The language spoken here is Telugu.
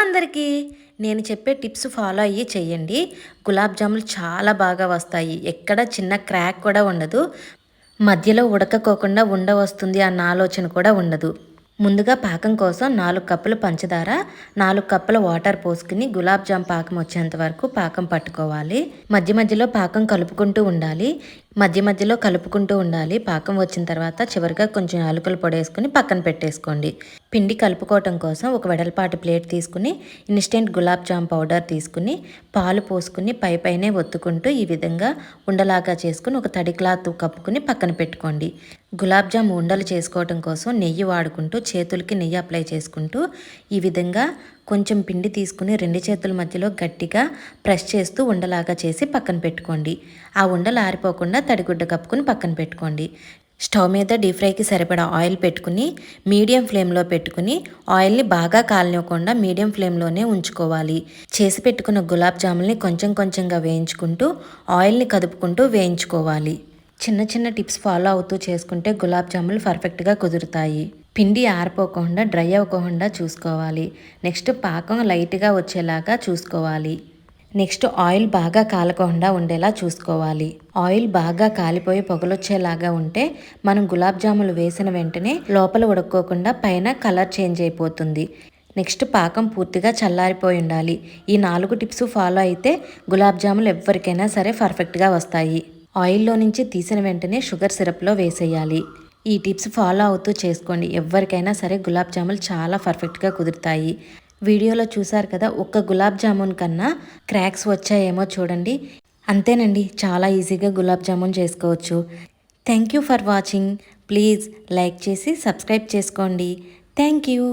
అందరికీ నేను చెప్పే టిప్స్ ఫాలో అయ్యి చేయండి. గులాబ్ జాములు చాలా బాగా వస్తాయి. ఎక్కడ చిన్న క్రాక్ కూడా ఉండదు. మధ్యలో ఉడకకోకుండా ఉండ వస్తుంది అన్న ఆలోచన కూడా ఉండదు. ముందుగా పాకం కోసం నాలుగు కప్పులు పంచదార నాలుగు కప్పుల వాటర్ పోసుకుని గులాబ్ జామ్ పాకం వచ్చేంత వరకు పాకం పట్టుకోవాలి. మధ్య మధ్యలో పాకం కలుపుకుంటూ ఉండాలి. మధ్య మధ్యలో కలుపుకుంటూ ఉండాలి. పాకం వచ్చిన తర్వాత చివరిగా కొంచెం యాలకులు పొడేసుకుని పక్కన పెట్టేసుకోండి. పిండి కలుపుకోవటం కోసం ఒక వెడల్పాటి ప్లేట్ తీసుకుని ఇన్స్టెంట్ గులాబ్ జామ్ పౌడర్ తీసుకుని పాలు పోసుకుని పై పైనే ఒత్తుకుంటూ ఈ విధంగా ఉండలాగా చేసుకుని ఒక తడి క్లాత్ కప్పుకుని పక్కన పెట్టుకోండి. గులాబ్ జామ్ ఉండలు చేసుకోవటం కోసం నెయ్యి వాడుకుంటూ చేతులకి నెయ్యి అప్లై చేసుకుంటూ ఈ విధంగా కొంచెం పిండి తీసుకుని రెండు చేతుల మధ్యలో గట్టిగా ప్రెస్ చేస్తూ ఉండలాగా చేసి పక్కన పెట్టుకోండి. ఆ ఉండలు ఆరిపోకుండా తడిగుడ్డ కప్పుకుని పక్కన పెట్టుకోండి. స్టవ్ మీద డీప్ ఫ్రైకి సరిపడా ఆయిల్ పెట్టుకుని మీడియం ఫ్లేమ్లో పెట్టుకుని ఆయిల్ని బాగా కాలనివ్వకుండా మీడియం ఫ్లేమ్లోనే ఉంచుకోవాలి. చేసి పెట్టుకున్న గులాబ్ జాముల్ని కొంచెం కొంచెంగా వేయించుకుంటూ ఆయిల్ని కదుపుకుంటూ వేయించుకోవాలి. చిన్న చిన్న టిప్స్ ఫాలో అవుతూ చేసుకుంటే గులాబ్ జాములు పర్ఫెక్ట్గా కుదురుతాయి. పిండి ఆరిపోకుండా డ్రై అవ్వకుండా చూసుకోవాలి. నెక్స్ట్ పాకం లైట్గా వచ్చేలాగా చూసుకోవాలి. నెక్స్ట్ ఆయిల్ బాగా కాలకుండా ఉండేలా చూసుకోవాలి. ఆయిల్ బాగా కాలిపోయి పొగలొచ్చేలాగా ఉంటే మనం గులాబ్ జాములు వేసిన వెంటనే లోపల ఉడక్కోకుండా పైన కలర్ చేంజ్ అయిపోతుంది. నెక్స్ట్ పాకం పూర్తిగా చల్లారిపోయి ఉండాలి. ఈ నాలుగు టిప్స్ ఫాలో అయితే గులాబ్ జాములు ఎవరికైనా సరే పర్ఫెక్ట్గా వస్తాయి. ఆయిల్లో నుంచి తీసిన వెంటనే షుగర్ సిరప్లో వేసేయాలి. ఈ టిప్స్ ఫాలో అవుతూ చేసుకోండి. ఎవరికైనా సరే గులాబ్ జాములు చాలా పర్ఫెక్ట్గా కుదురుతాయి. వీడియోలో చూసారు కదా ఒక్క గులాబ్ జామున్ కన్నా క్రాక్స్ వచ్చాయేమో చూడండి. అంతేనండి చాలా ఈజీగా గులాబ్ జామున్ చేసుకోవచ్చు. Thank you for watching. Please like చేసి సబ్స్క్రైబ్ చేసుకోండి. Thank you.